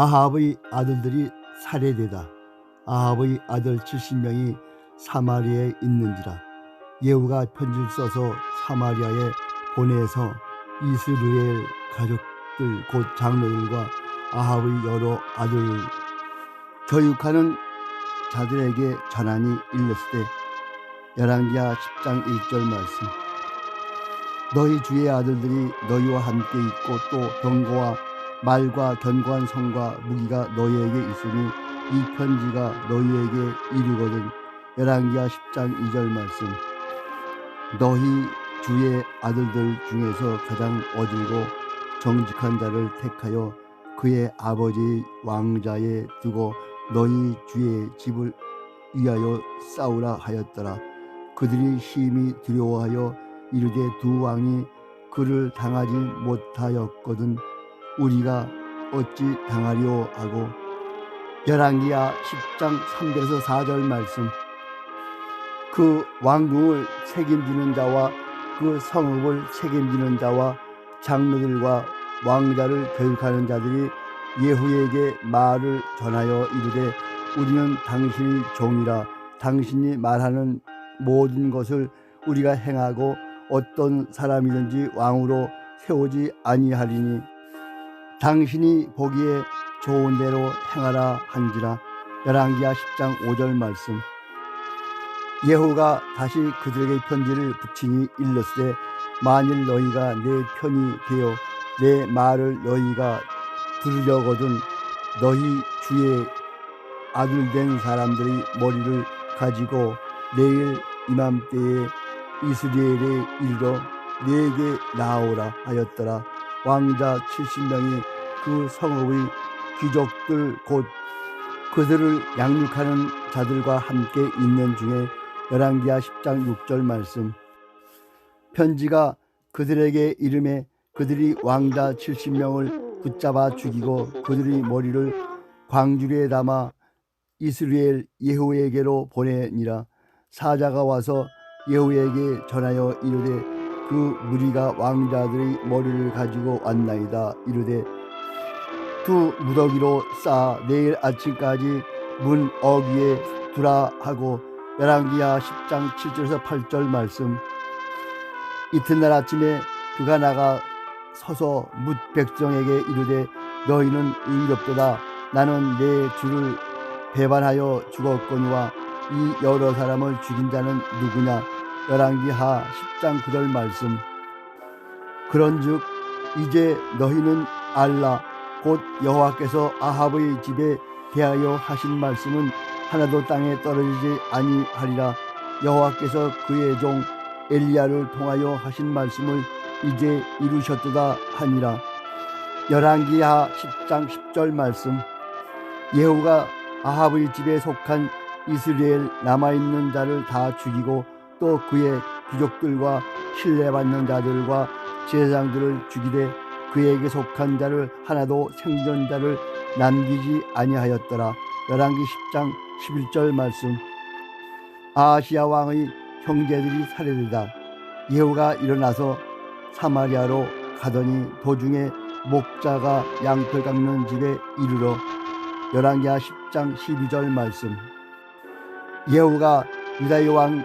아합의 아들들이 살해되다. 아합의 아들 70명이 사마리아에 있는지라. 예후가 편지를 써서 사마리아에 보내서 이스라엘 가족들 곧 장로들과 아합의 여러 아들 교육하는 자들에게 전하니 일렀을 때 열왕기하 10장 1절 말씀 너희 주의 아들들이 너희와 함께 있고 또 병거와 말과 견고한 성과 무기가 너희에게 있으니 이 편지가 너희에게 이르거든. 열왕기하 10장 2절 말씀. 너희 주의 아들들 중에서 가장 어질고 정직한 자를 택하여 그의 아버지 왕자에 두고 너희 주의 집을 위하여 싸우라 하였더라. 그들이 심히 두려워하여 이르되 두 왕이 그를 당하지 못하였거든 우리가 어찌 당하려 하고 열왕기야 10장 3절에서 4절 말씀. 그 왕궁을 책임지는 자와 그 성읍을 책임지는 자와 장로들과 왕자를 교육하는 자들이 예후에게 말을 전하여 이르되 우리는 당신의 종이라. 당신이 말하는 모든 것을 우리가 행하고 어떤 사람이든지 왕으로 세우지 아니하리니 당신이 보기에 좋은 대로 행하라 한지라. 열왕기하 10장 5절 말씀. 예후가 다시 그들에게 편지를 붙이니 일렀으되 만일 너희가 내 편이 되어 내 말을 너희가 들으려거든 너희 주의 아들 된 사람들이 머리를 가지고 내일 이맘때에 이스라엘에 이르러 내게 나오라 하였더라 왕자 70명이 그 성읍의 귀족들 곧 그들을 양육하는 자들과 함께 있는 중에 열왕기하 10장 6절 말씀. 편지가 그들에게 이름에 그들이 왕자 70명을 붙잡아 죽이고 그들의 머리를 광주리에 담아 이스라엘 예후에게로 보내니라. 사자가 와서 예후에게 전하여 이르되 그 무리가 왕자들의 머리를 가지고 왔나이다. 이르되 두 무더기로 쌓아 내일 아침까지 문 어귀에 두라 하고 열왕기하 10장 7절에서 8절 말씀. 이튿날 아침에 그가 나가 서서 뭇 백성에게 이르되 너희는 의롭도다. 나는 내 주를 배반하여 죽었거니와 이 여러 사람을 죽인 자는 누구냐 열왕기하 10장 9절 말씀. 그런즉 이제 너희는 알라 곧 여호와께서 아합의 집에 대하여 하신 말씀은 하나도 땅에 떨어지지 아니하리라. 여호와께서 그의 종 엘리야를 통하여 하신 말씀을 이제 이루셨도다 하니라. 열왕기하 10장 10절 말씀. 예후가 아합의 집에 속한 이스라엘 남아있는 자를 다 죽이고 또 그의 귀족들과 신뢰받는 자들과 제사장들을 죽이되 그에게 속한 자를 하나도 생존자를 남기지 아니하였더라. 열왕기 10장 11절 말씀. 아시아 왕의 형제들이 살해되다. 예후가 일어나서 사마리아로 가더니 도중에 목자가 양털 깎는 집에 이르러 열왕기하 10장 12절 말씀. 예후가 유다의 왕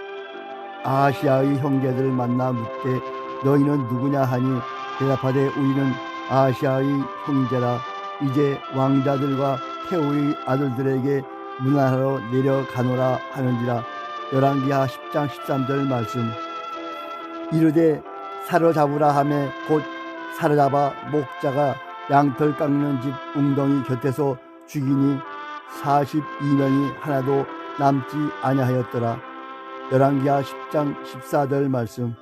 아시아의 형제들을 만나 묻되 너희는 누구냐 하니 대답하되 우리는 아시아의 형제라. 이제 왕자들과 태우의 아들들에게 문안하러 내려가노라 하는지라. 열왕기하 10장 13절 말씀. 이르되 사로잡으라 하매 곧 사로잡아 목자가 양털 깎는 집 웅덩이 곁에서 죽이니 42명이 하나도 남지 아니하였더라 열왕기하 10장 14절 말씀.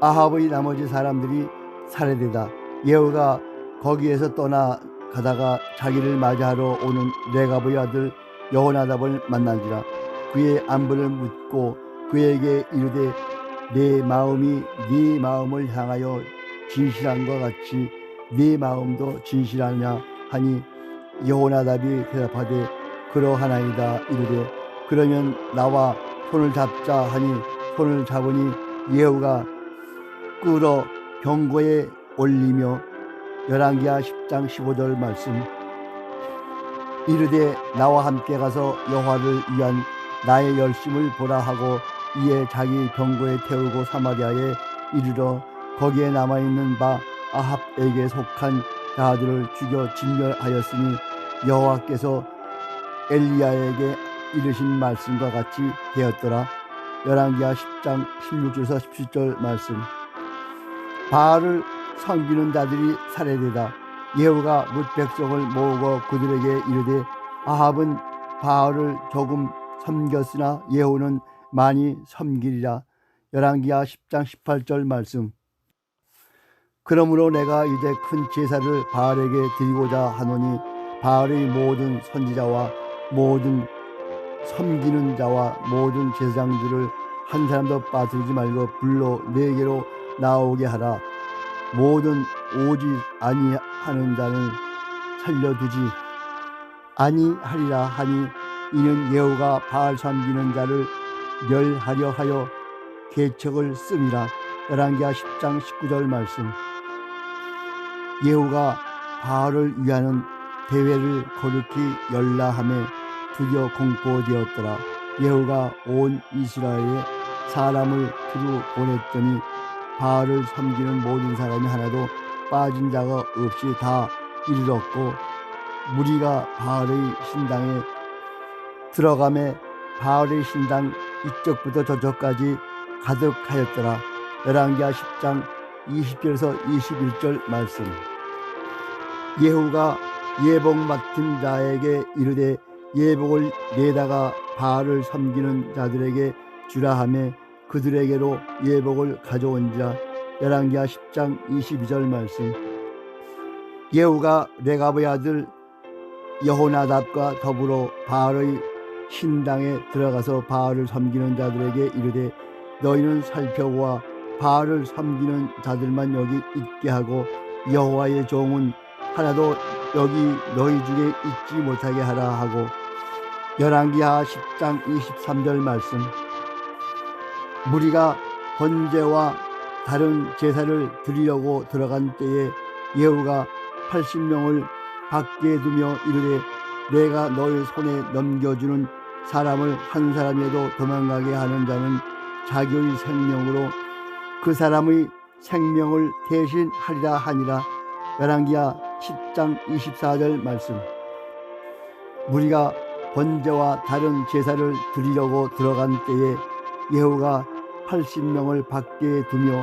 아합의 나머지 사람들이 살해되다. 예후가 거기에서 떠나 가다가 자기를 맞이하러 오는 레갑의 아들 여호나답을 만난지라. 그의 안부를 묻고 그에게 이르되 내 마음이 네 마음을 향하여 진실한과 같이 네 마음도 진실하냐 하니 여호나답이 대답하되 그러하나이다 이르되 그러면 나와 손을 잡자 하니 손을 잡으니 예후가 끌어 병고에 올리며 열왕기하 10장 15절 말씀. 이르되 나와 함께 가서 여호와를 위한 나의 열심을 보라 하고 이에 자기 병고에 태우고 사마리아에 이르러 거기에 남아 있는 바 아합에게 속한 자들을 죽여 진멸하였으니 여호와께서 엘리야에게 이르신 말씀과 같이 되었더라. 열왕기하 10장 16절에서 17절 말씀. 바알을 섬기는 자들이 살해되다. 예후가 뭇 백성을 모으고 그들에게 이르되 아합은 바알을 조금 섬겼으나 예후는 많이 섬기리라. 열왕기하 10장 18절 말씀. 그러므로 내가 이제 큰 제사를 바알에게 드리고자 하노니 바알의 모든 선지자와 모든 섬기는 자와 모든 제사장들을 한 사람도 빠뜨리지 말고 불러 내게로 나오게 하라. 모든 오지 아니하는 자는 살려두지 아니하리라 하니 이는 예후가 바알 섬기는 자를 멸하려 하여 계책을 씀이라. 열왕기하 10장 19절 말씀. 예후가 바알을 위하는 대회를 거룩히 열라함에 드디어 공포되었더라. 예후가 온 이스라엘에 사람을 두루 보냈더니 바알을 섬기는 모든 사람이 하나도 빠진 자가 없이 다 이르렀고 무리가 바알의 신당에 들어가매 바알의 신당 이쪽부터 저쪽까지 가득하였더라. 열왕기하 10장 20절에서 21절 말씀. 예후가 예복 맡은 자에게 이르되 예복을 내다가 바알을 섬기는 자들에게 주라 하매 그들에게로 예복을 가져온지라 열왕기하 10장 22절 말씀. 예후가 레가브의 아들 여호나답과 더불어 바알의 신당에 들어가서 바알을 섬기는 자들에게 이르되 너희는 살펴보아 바알을 섬기는 자들만 여기 있게 하고 여호와의 종은 하나도 여기 너희 중에 있지 못하게 하라 하고 열왕기하 10장 23절 말씀. 무리가 번제와 다른 제사를 드리려고 들어간 때에 예후가 80명을 밖에 두며 이르되 내가 너희 손에 넘겨주는 사람을 한 사람이라도 도망가게 하는 자는 자기의 생명으로 그 사람의 생명을 대신하리라 하니라. 열왕기하 10장 24절 말씀. 무리가 번제와 다른 제사를 드리려고 들어간 때에 예후가 80명을 밖에 두며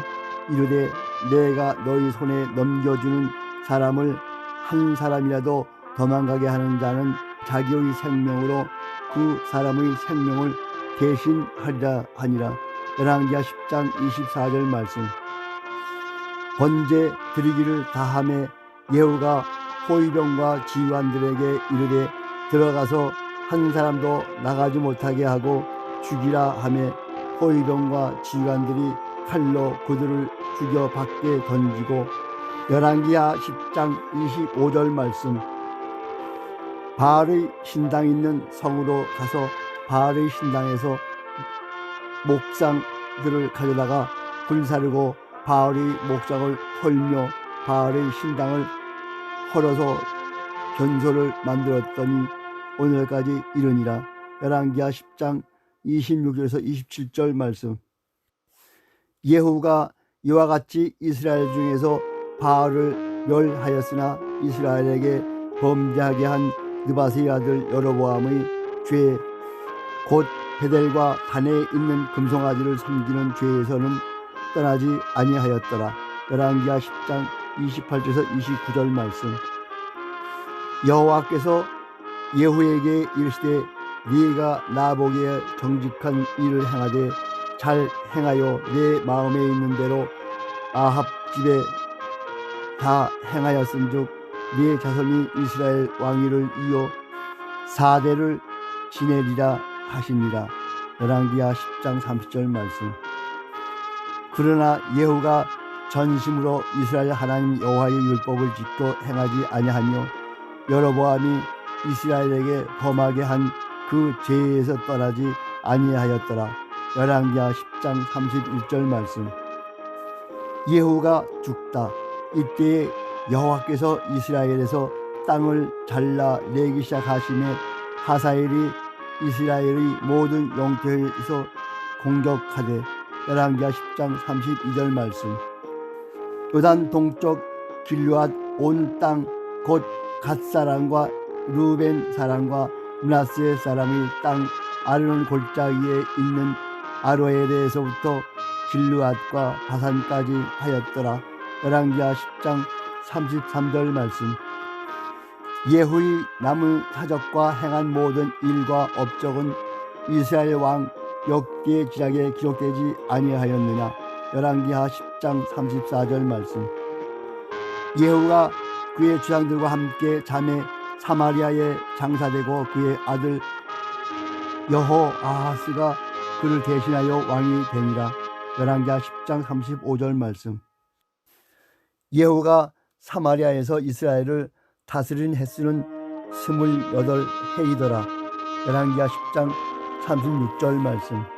이르되 내가 너희 손에 넘겨주는 사람을 한 사람이라도 도망가게 하는 자는 자기의 생명으로 그 사람의 생명을 대신하리라 하니라. 열왕기하 10장 24절 말씀. 번제 드리기를 다함에 예후가 호위병과 지휘관들에게 이르되 들어가서 한 사람도 나가지 못하게 하고 죽이라 하매 호위병과 지휘관들이 칼로 그들을 죽여 밖에 던지고 열왕기하 10장 25절 말씀. 바알의 신당 있는 성으로 가서 바알의 신당에서 목상들을 가져다가 불사르고 바알의 목장을 헐며 바알의 신당을 헐어서 변소를 만들었더니 오늘까지 이르니라. 열왕기하 10장 26절에서 27절 말씀. 예후가 이와 같이 이스라엘 중에서 바알을 멸하였으나 이스라엘에게 범죄하게 한 느바스의 아들 여로보암의 죄 곧 베델과 단에 있는 금송아지를 섬기는 죄에서는 떠나지 아니하였더라. 열왕기하 10장 28절에서 29절 말씀. 여호와께서 예후에게 이르시되 네가 나보기에 정직한 일을 행하되 잘 행하여 내 마음에 있는 대로 아합 집에 다 행하였은즉 네 자손이 이스라엘 왕위를 이어 사대를 지내리라 하시니라 열왕기하 10장 30절 말씀. 그러나 예후가 전심으로 이스라엘 하나님 여호와의 율법을 지켜 행하지 아니하며 여로보암이 이스라엘에게 범하게 한 그 죄에서 떠나지 아니하였더라. 열왕기하 10장 31절 말씀. 예후가 죽다. 이때에 여호와께서 이스라엘에서 땅을 잘라 내기 시작하심에 하사엘이 이스라엘의 모든 영토에서 공격하되 열왕기하 10장 32절 말씀 요단 동쪽 길르앗 온 땅 곧 갓사람과 루벤 사람과 문하세 사람이 땅 아르논 골짜 위에 있는 아로엘에서부터 길르앗과 바산까지 하였더라. 열왕기하 10장 33절 말씀. 예후의 남은 사적과 행한 모든 일과 업적은 이스라엘 왕 역기의 기락에 기록되지 아니하였느냐. 열왕기하 10장 34절 말씀. 예후가 그의 주장들과 함께 잠에 사마리아에 장사되고 그의 아들 여호아하스가 그를 대신하여 왕이 되니라. 열왕기하 10장 35절 말씀. 예후가 사마리아에서 이스라엘을 다스린 횟수는 스물여덟 해이더라. 열왕기하 10장 36절 말씀.